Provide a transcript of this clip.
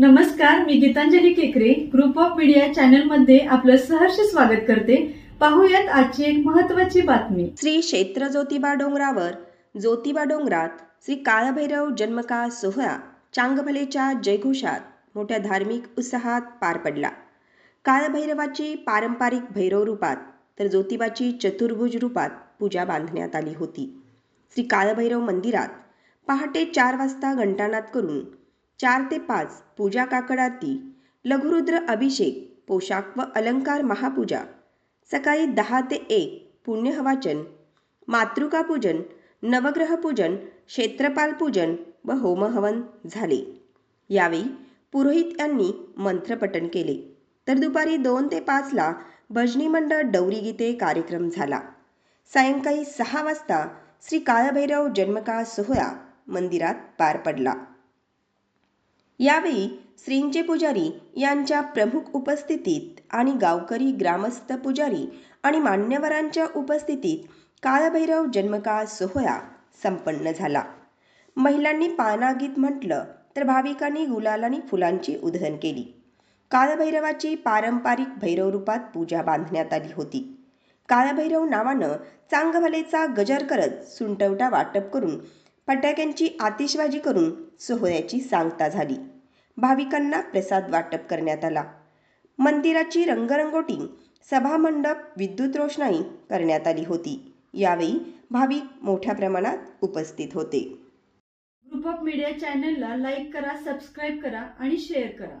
नमस्कार मी गीतांजली केकरे. Group of media चॅनलमध्ये आपलं सहर्ष स्वागत करते. पाहूयात आजची एक महत्वाची बातमी. श्री क्षेत्र ज्योतिबा डोंगरावर ज्योतिबा डोंगरात श्री काळभैरव जन्मकाळ सोहळा चांगभलेच्या जयघोषात मोठ्या धार्मिक उत्साहात पार पडला. काळभैरवाची पारंपरिक भैरव रूपात तर ज्योतिबाची चतुर्भुज रूपात पूजा बांधण्यात आली होती. श्री काळभैरव मंदिरात पहाटे चार वाजता घंटानाद करून चार ते पाच पूजा काकडाती लघुरुद्र अभिषेक पोशाख व अलंकार महापूजा. सकाळी दहा ते एक पुण्यहवाचन मातृका पूजन नवग्रह पूजन क्षेत्रपाल पूजन व होमहवन झाले. यावेळी पुरोहित यांनी मंत्रपठण केले. तर दुपारी दोन ते पाचला भजनी मंडळ डौरी गीते कार्यक्रम झाला. सायंकाळी सहा वाजता श्री काळभैरव जन्मकाळ सोहळा मंदिरात पार पडला. यावेळी श्रींचे पुजारी यांच्या प्रमुख उपस्थितीत आणि गावकरी ग्रामस्थ पुजारी आणि मान्यवरांच्या उपस्थितीत काळभैरव जन्मकाळ सोहळा संपन्न झाला. महिलांनी पानागीत म्हटलं तर भाविकांनी गुलाल आणि फुलांची उधळण केली. काळभैरवाची पारंपरिक भैरव रूपात पूजा बांधण्यात आली होती. काळभैरव नावानं चांगभलेचा गजर करत सुंटवटा वाटप करून फटाक्यांची आतिषबाजी करून सोहळ्याची सांगता झाली. भाविकांना प्रसाद वाटप करण्यात आला. मंदिराची रंगरंगोटी सभामंडप विद्युत रोषणाई करण्यात आली होती. यावेळी भाविक मोठ्या प्रमाणात उपस्थित होते. ग्रुप ऑफ मीडिया चॅनलला लाईक करा सबस्क्राईब करा आणि शेअर करा.